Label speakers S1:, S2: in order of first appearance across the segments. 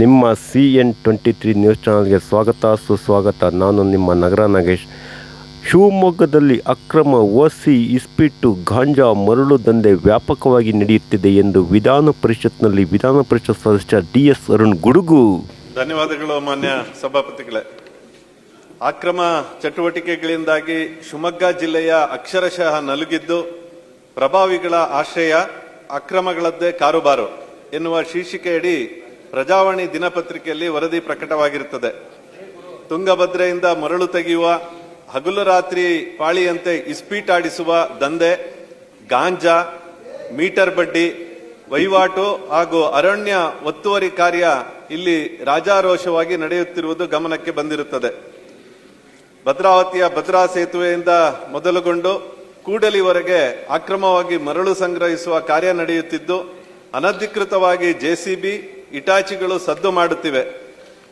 S1: ನಿಮ್ಮ C N twenty three news ಚಾನಲ್ಗೆ ಸ್ವಾಗತ, ಸುಸ್ವಾಗತ. ನಾನು ನಿಮ್ಮ ನಗರ ನಾಗೇಶ್. ಶಿವಮೊಗ್ಗದಲ್ಲಿ ಅಕ್ರಮ ಓಸಿ ಇಸ್ಪಿಟ್ಟು ಗಾಂಜಾ ಮರಳು ದಂಧೆ ವ್ಯಾಪಕವಾಗಿ ನಡೆಯುತ್ತಿದೆ ಎಂದು ವಿಧಾನ ಪರಿಷತ್ನಲ್ಲಿ ವಿಧಾನ ಪರಿಷತ್ ಸದಸ್ಯ ಡಿ ಎಸ್ ಅರುಣ್ ಗುಡುಗು.
S2: ಧನ್ಯವಾದಗಳು ಮಾನ್ಯ ಸಭಾಪತಿಗಳೇ. ಅಕ್ರಮ ಚಟುವಟಿಕೆಗಳಿಂದಾಗಿ ಶಿವಮೊಗ್ಗ ಜಿಲ್ಲೆಯ ಅಕ್ಷರಶಃ ನಲುಗಿದ್ದು ಪ್ರಭಾವಿಗಳ ಆಶ್ರಯ, ಅಕ್ರಮಗಳದ್ದೇ ಕಾರುಬಾರು ಎನ್ನುವ ಶೀರ್ಷಿಕೆಯಡಿ ಪ್ರಜಾವಾಣಿ ದಿನಪತ್ರಿಕೆಯಲ್ಲಿ ವರದಿ ಪ್ರಕಟವಾಗಿರುತ್ತದೆ. ತುಂಗಭದ್ರೆಯಿಂದ ಮರಳು ತೆಗೆಯುವ, ಹಗಲು ರಾತ್ರಿ ಪಾಳಿಯಂತೆ ಇಸ್ಪೀಟಾಡಿಸುವ ದಂಧೆ, ಗಾಂಜಾ, ಮೀಟರ್ ಬಡ್ಡಿ, ವಹಿವಾಟು ಹಾಗೂ ಅರಣ್ಯ ಒತ್ತುವರಿ ಕಾರ್ಯ ಇಲ್ಲಿ ರಾಜಾರೋಷವಾಗಿ ನಡೆಯುತ್ತಿರುವುದು ಗಮನಕ್ಕೆ ಬಂದಿರುತ್ತದೆ. ಭದ್ರಾವತಿಯ ಭದ್ರಾ ಸೇತುವೆಯಿಂದ ಮೊದಲುಗೊಂಡು ಕೂಡಲಿವರೆಗೆ ಅಕ್ರಮವಾಗಿ ಮರಳು ಸಂಗ್ರಹಿಸುವ ಕಾರ್ಯ ನಡೆಯುತ್ತಿದ್ದು, ಅನಧಿಕೃತವಾಗಿ ಜೆಸಿಬಿ ಇಟಾಚಿಗಳು ಸದ್ದು ಮಾಡುತ್ತಿವೆ.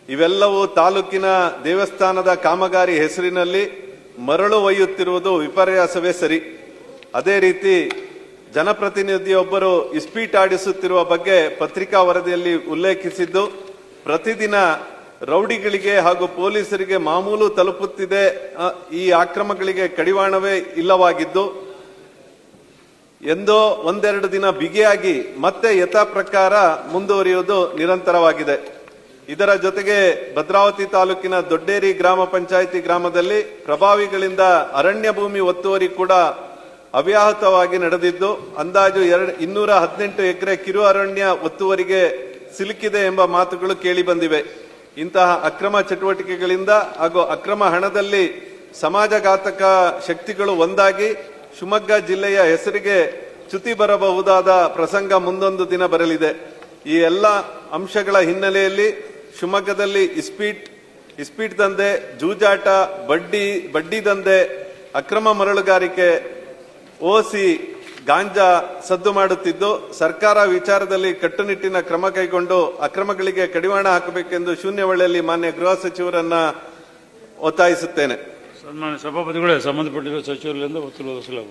S2: ಇವೆಲ್ಲವೂ ತಾಲೂಕಿನ ದೇವಸ್ಥಾನದ ಕಾಮಗಾರಿ ಹೆಸರಿನಲ್ಲಿ ಮರಳು ಒಯ್ಯುತ್ತಿರುವುದು ವಿಪರ್ಯಾಸವೇ ಸರಿ. ಅದೇ ರೀತಿ ಜನಪ್ರತಿನಿಧಿಯೊಬ್ಬರು ಇಸ್ಪೀಟಾಡಿಸುತ್ತಿರುವ ಬಗ್ಗೆ ಪತ್ರಿಕಾ ವರದಿಯಲ್ಲಿ ಉಲ್ಲೇಖಿಸಿದ್ದು, ಪ್ರತಿದಿನ ರೌಡಿಗಳಿಗೆ ಹಾಗೂ ಪೊಲೀಸರಿಗೆ ಮಾಮೂಲು ತಲುಪುತ್ತಿದೆ ಈ ಆಕ್ರಮಗಳಿಗೆ ಕಡಿವಾಣವೇ ಇಲ್ಲವಾಗಿದ್ದು ಎಂದೋ ಒಂದೆರಡು ದಿನ ಬಿಗಿಯಾಗಿ ಮತ್ತೆ ಯಥಾ ಪ್ರಕಾರ ಮುಂದುವರಿಯುವುದು ನಿರಂತರವಾಗಿದೆ. ಇದರ ಜೊತೆಗೆ ಭದ್ರಾವತಿ ತಾಲೂಕಿನ ದೊಡ್ಡೇರಿ ಗ್ರಾಮ ಪಂಚಾಯಿತಿ ಗ್ರಾಮದಲ್ಲಿ ಪ್ರಭಾವಿಗಳಿಂದ ಅರಣ್ಯ ಭೂಮಿ ಒತ್ತುವರಿ ಕೂಡ ಅವ್ಯಾಹತವಾಗಿ ನಡೆದಿದ್ದು, ಅಂದಾಜು ಎರಡು, ಇನ್ನೂರ ಹದಿನೆಂಟು ಎಕರೆ ಕಿರು ಅರಣ್ಯ ಒತ್ತುವರಿಗೆ ಸಿಲುಕಿದೆ ಎಂಬ ಮಾತುಗಳು ಕೇಳಿ ಬಂದಿವೆ. ಇಂತಹ ಅಕ್ರಮ ಚಟುವಟಿಕೆಗಳಿಂದ ಹಾಗೂ ಅಕ್ರಮ ಹಣದಲ್ಲಿ ಸಮಾಜಘಾತಕ ಶಕ್ತಿಗಳು ಒಂದಾಗಿ ಶಿವಮೊಗ್ಗ ಜಿಲ್ಲೆಯ ಹೆಸರಿಗೆ ಚ್ಯುತಿ ಬರಬಹುದಾದ ಪ್ರಸಂಗ ಮುಂದೊಂದು ದಿನ ಬರಲಿದೆ. ಈ ಎಲ್ಲ ಅಂಶಗಳ ಹಿನ್ನೆಲೆಯಲ್ಲಿ ಶಿವಮೊಗ್ಗದಲ್ಲಿ ಇಸ್ಪೀಟ್ ಇಸ್ಪೀಟ್ ದಂಧೆ, ಜೂಜಾಟ, ಬಡ್ಡಿ ಬಡ್ಡಿ ದಂಧೆ, ಅಕ್ರಮ ಮರಳುಗಾರಿಕೆ, ಓಸಿ, ಗಾಂಜಾ ಸದ್ದು ಮಾಡುತ್ತಿದ್ದು, ಸರ್ಕಾರ ವಿಚಾರದಲ್ಲಿ ಕಟ್ಟುನಿಟ್ಟಿನ ಕ್ರಮ ಕೈಗೊಂಡು ಅಕ್ರಮಗಳಿಗೆ ಕಡಿವಾಣ ಹಾಕಬೇಕೆಂದು ಶೂನ್ಯವೇಳೆಯಲ್ಲಿ ಮಾನ್ಯ ಗೃಹ ಸಚಿವರನ್ನ ಒತ್ತಾಯಿಸುತ್ತೇನೆ.
S3: ಸನ್ಮಾನ್ಯ ಸಭಾಪತಿಗಳೇ ಸಂಬಂಧಪಟ್ಟಿರುವ ಸಚಿವರಿಂದ ಒತ್ತಲು ವಹಿಸಲಾಗುವುದು